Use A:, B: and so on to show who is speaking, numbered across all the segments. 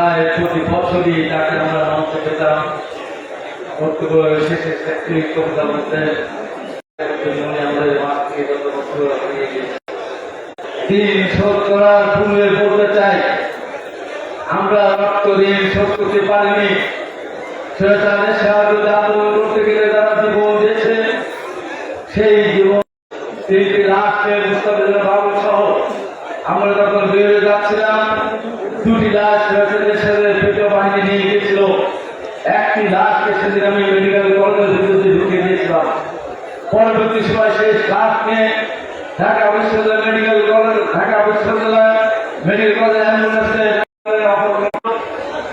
A: প্রায় প্রতি বছরই তাকে আমরা মঞ্চে পেতাম বক্তব্য শেষে একটি কবিতা বলতে আমাদের শোধ করার ভুলে বলতে চাই। আমরা রক্ত ঋণ শোধ করতে পারিনি। সেটাদের সাহায্য আন্দোলন করতে গেলে তারা জীবন দিয়েছে, সেই জীবন তিনটি রাষ্ট্রের মুস্তাফিজুর বাবু সহ। আমরা যখন বেরিয়ে যাচ্ছিলাম দুটি লাশ দেশের পেটো বাহিনী নিয়ে গিয়েছিল। একটি লাশকে সেদিন আমি মেডিকেল কলেজের বিরুদ্ধে ঢুকিয়ে দিয়েছিলাম। পরবর্তী সময় সেই লাশ নিয়ে ঢাকা বিশ্ববিদ্যালয় মেডিকেল কলেজ ঢাকা বিশ্ববিদ্যালয় মেডিকেল কলেজ অ্যাম্বুলেন্সে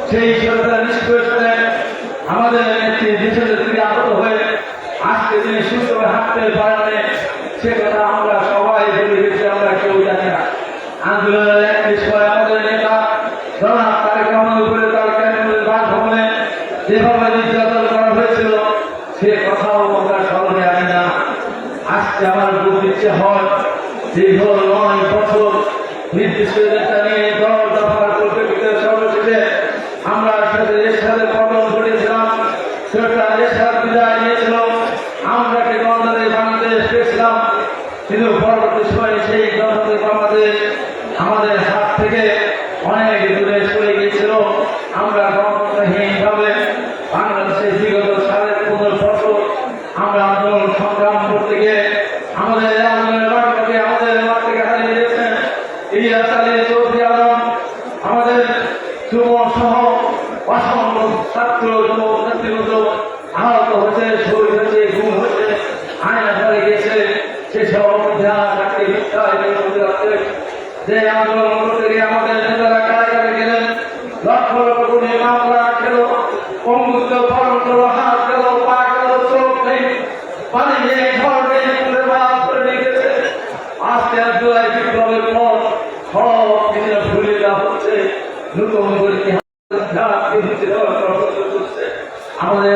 A: সেই সরকার নিষ্কর্ষণে আমাদের একটি দেশের থেকে আহত হয়ে আজকে তিনি সুস্থভাবে হাঁটতে পারেন সে কথা আমরা সবাই বলে গেছি, আমরা কেউ জানি না। আন্দোলনের একটি সময় আমাদের নেতা জনাব তারেক রহমান উপরে তার ক্যান্টনমেন্ট বাসভবনে যেভাবে নির্যাতন করা হয়েছিল সে কথাও আমরা স্মরণে আনি না আজকে আমার খুব ইচ্ছে হয়, দীর্ঘ নয় বছর নির্দিষ্ট নেতা নিয়ে দল দফার পরিপ্রেক্ষিতে সর্বশেষে আমরা সাথে এর সাথে পতন ঘটেছিলাম, সেটা এর সাথে বিদায় নিয়েছিল আমরা কি গণতান্ত্রিক বাংলাদেশ পেয়েছিলাম, কিন্তু পরবর্তী সময়ে সেই গণতান্ত্রিক বাংলাদেশ আমাদের হাত থেকে অনেক দূরে সরে গিয়েছিল আমরা গণতন্ত্রহীনভাবে বাংলাদেশের বিগত সাড়ে পনেরো বছর আমরা আন্দোলন সংগ্রাম করতে গিয়ে আমাদের এই আন্দোলনের লক্ষ্যকে আমাদের মাঠ থেকে হারিয়ে দিয়েছেন ইলিয়াস আলী চৌধুরী আলম আমাদের যুব সহ অসংখ্য ছাত্র যুব নেতৃবৃন্দ আহত হয়েছে শহীদ হয়েছে গুম হয়েছে আয়না ধরে গেছে সেসব অভিযান চাকরি মিথ্যা এবং আছে যে আন্দোলন করতে গিয়ে আমাদের নেতারা কারাগারে গেলেন লক্ষ লক্ষ কোটি মামলা খেলো পঙ্গুত্ব বরণ করল হাত গেল পা গেল চোখ নেই পালিয়ে ঘর নেই করে নিয়ে গেছে আজকে আর জুলাই বিপ্লবের পর সব কিছু ভুলে দেওয়া হচ্ছে নতুন করে আমাদের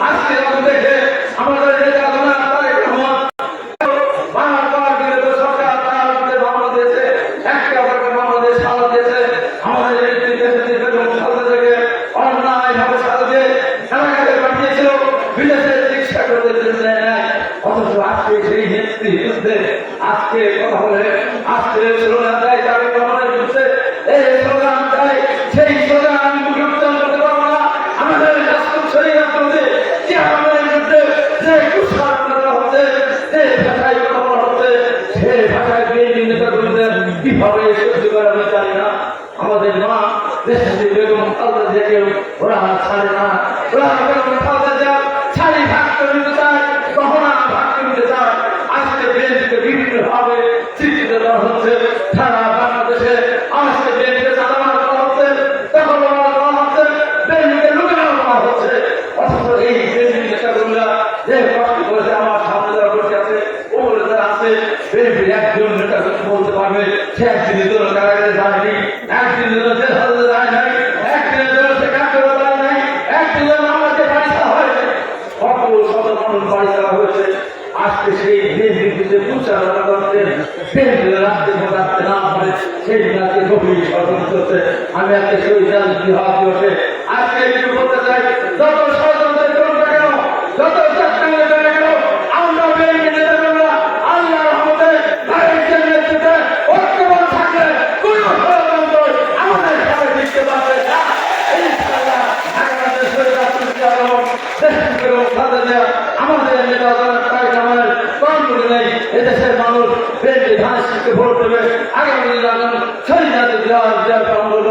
A: আজকে আমাদের আমাদের কীভাবে সহ্য করে আমি জানি না। আমাদের মা দেশে বেগম জিয়াকে ওরা ছাড়ে না। ওরা একজন নেতা বলতে পারবে, সে একদিন তোর কারাগারে যায়নি একদিন তোর জেল হাজতে যায় নাই একদিন তোর সে কাঠগড়া যায় নাই একদিন আমাকে বাড়ি হয়েছে কত শত মানুষ হয়েছে। আজকে সেই রাখতে রাখতে না পারে সেই রাজ্যে গভীর আমি আজকে শহীদ বিভাগ দিবসে এদেশের মানুষ বেশি ধানের শীতকে ভোট দেবে। আগামী যখন শহীদ জাতি দেওয়ার দেওয়ার কাম করব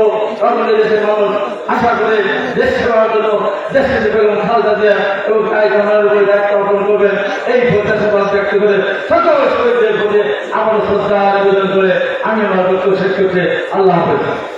A: দেশের মানুষ আশা করে দেশ সেবার জন্য দেশের বেগম খালেদা জিয়া এবং তারেক রহমানের উপরে দায়িত্ব অর্পণ করবেন এই প্রত্যাশা ব্যক্ত করে সকল শহীদদের প্রতি আমার শ্রদ্ধা নিবেদন করে আমি আমার বক্তব্য শেষ করছি। আল্লাহ হাফেজ।